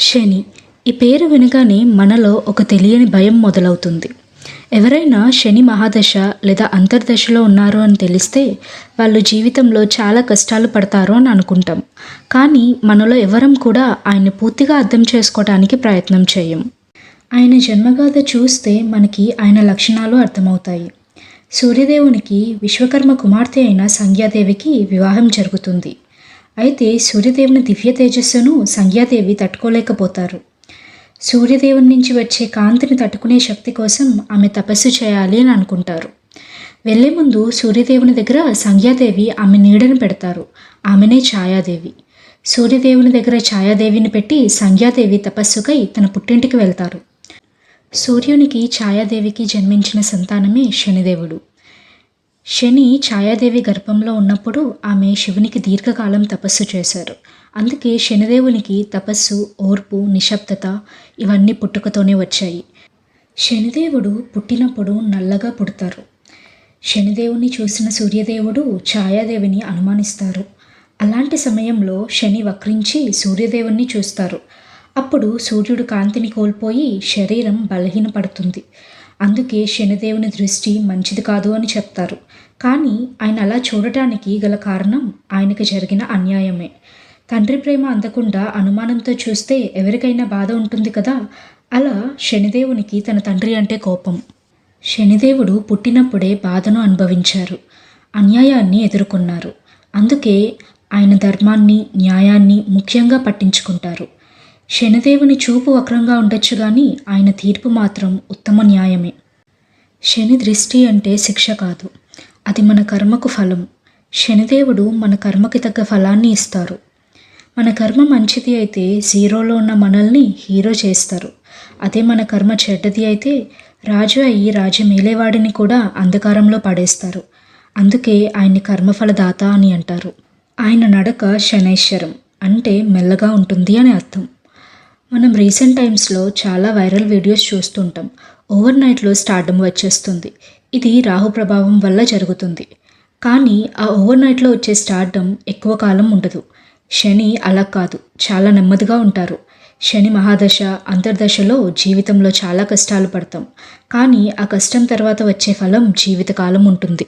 శని ఈ పేరు వినగానే మనలో ఒక తెలియని భయం మొదలవుతుంది. ఎవరైనా శని మహాదశ లేదా అంతర్దశలో ఉన్నారు అని తెలిస్తే వాళ్ళు జీవితంలో చాలా కష్టాలు పడతారు అని అనుకుంటాం. కానీ మనలో ఎవరం కూడా ఆయన్ని పూర్తిగా అర్థం చేసుకోవడానికి ప్రయత్నం చేయం. ఆయన జన్మగాథ చూస్తే మనకి ఆయన లక్షణాలు అర్థమవుతాయి. సూర్యదేవునికి విశ్వకర్మ కుమార్తె అయిన సంధ్యాదేవికి వివాహం జరుగుతుంది. అయితే సూర్యదేవుని దివ్య తేజస్సును సంధ్యాదేవి తట్టుకోలేకపోతారు. సూర్యదేవుని నుంచి వచ్చే కాంతిని తట్టుకునే శక్తి కోసం ఆమె తపస్సు చేయాలి అని అనుకుంటారు. వెళ్ళే ముందు సూర్యదేవుని దగ్గర సంధ్యాదేవి ఆమె నీడను పెడతారు. ఆమెనే ఛాయాదేవి. సూర్యదేవుని దగ్గర ఛాయాదేవిని పెట్టి సంధ్యాదేవి తపస్సుకై తన పుట్టింటికి వెళ్తారు. సూర్యునికి ఛాయాదేవికి జన్మించిన సంతానమే శనిదేవుడు. శని ఛాయాదేవి గర్భంలో ఉన్నప్పుడు ఆమె శివునికి దీర్ఘకాలం తపస్సు చేశారు. అందుకే శనిదేవునికి తపస్సు ఓర్పు నిశ్శబ్దత ఇవన్నీ పుట్టుకతోనే వచ్చాయి. శనిదేవుడు పుట్టినప్పుడు నల్లగా పుడతారు. శనిదేవుని చూసిన సూర్యదేవుడు ఛాయాదేవిని అనుమానిస్తారు. అలాంటి సమయంలో శని వక్రించి సూర్యదేవుణ్ణి చూస్తారు. అప్పుడు సూర్యుడు కాంతిని కోల్పోయి శరీరం బలహీనపడుతుంది. అందుకే శనిదేవుని దృష్టి మంచిది కాదు అని చెప్తారు. కానీ ఆయన అలా చూడటానికి గల కారణం ఆయనకి జరిగిన అన్యాయమే. తండ్రి ప్రేమ అందకుండా అనుమానంతో చూస్తే ఎవరికైనా బాధ ఉంటుంది కదా? అలా శనిదేవునికి తన తండ్రి అంటే కోపం. శనిదేవుడు పుట్టినప్పుడే బాధను అనుభవించారు. అన్యాయాన్ని ఎదుర్కొన్నారు. అందుకే ఆయన ధర్మాన్ని న్యాయాన్ని ముఖ్యంగా పట్టించుకుంటారు. శనిదేవుని చూపు వక్రంగా ఉండొచ్చు కానీ ఆయన తీర్పు మాత్రం ఉత్తమ న్యాయమే. శని దృష్టి అంటే శిక్ష కాదు. అది మన కర్మకు ఫలం శనిదేవుడు మన కర్మకి తగ్గ ఫలాన్ని ఇస్తారు. మన కర్మ మంచిది అయితే జీరోలో ఉన్న మనల్ని హీరో చేస్తారు. అదే మన కర్మ చెడ్డది అయితే రాజు అయ్యి రాజు మేలేవాడిని కూడా అంధకారంలో పడేస్తారు. అందుకే ఆయన్ని కర్మఫలదాత అని అంటారు. ఆయన నడక శనైశ్వరం అంటే మెల్లగా ఉంటుంది అని అర్థం. మనం రీసెంట్ టైమ్స్లో చాలా వైరల్ వీడియోస్ చూస్తుంటాం. ఓవర్ నైట్లో స్టార్డమ్ వచ్చేస్తుంది. ఇది రాహు ప్రభావం వల్ల జరుగుతుంది. కానీ ఆ ఓవర్ నైట్లో వచ్చే స్టార్డమ్ ఎక్కువ కాలం ఉండదు. శని అలా కాదు. చాలా నెమ్మదిగా ఉంటారు. శని మహాదశ అంతర్దశలో జీవితంలో చాలా కష్టాలు పడతాం. కానీ ఆ కష్టం తర్వాత వచ్చే ఫలం జీవితకాలం ఉంటుంది.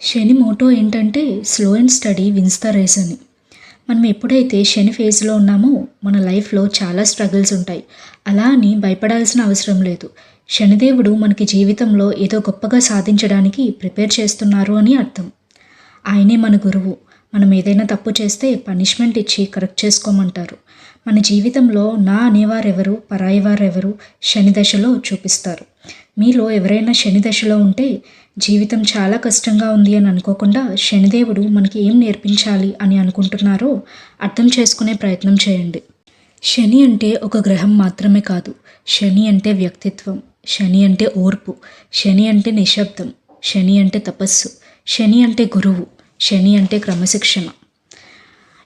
శని మోటో ఏంటంటే slow and steady wins the race అని. మనం ఎప్పుడైతే శని ఫేజ్లో ఉన్నామో మన లైఫ్లో చాలా స్ట్రగుల్స్ ఉంటాయి. అలా అని భయపడాల్సిన అవసరం లేదు. శనిదేవుడు మనకి జీవితంలో ఏదో గొప్పగా సాధించడానికి ప్రిపేర్ చేస్తున్నారు అని అర్థం. ఆయనే మన గురువు. మనం ఏదైనా తప్పు చేస్తే పనిష్మెంట్ ఇచ్చి కరెక్ట్ చేసుకోమంటారు. మన జీవితంలో నా అనేవారెవరు పరాయి వారెవరు శని దశలో చూపిస్తారు. మీలో ఎవరైనా శని దశలో ఉంటే జీవితం చాలా కష్టంగా ఉంది అని అనుకోకుండా శనిదేవుడు మనకి ఏం నేర్పించాలి అని అనుకుంటున్నారో అర్థం చేసుకునే ప్రయత్నం చేయండి. శని అంటే ఒక గ్రహం మాత్రమే కాదు. శని అంటే వ్యక్తిత్వం. శని అంటే ఓర్పు. శని అంటే నిశ్శబ్దం. శని అంటే తపస్సు. శని అంటే గురువు. శని అంటే క్రమశిక్షణ.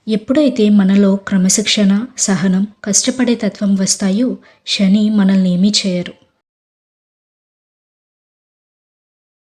ఎప్పుడైతే మనలో క్రమశిక్షణ సహనం కష్టపడే తత్వం వస్తాయో శని మనల్ని ఏమీ చేయరు.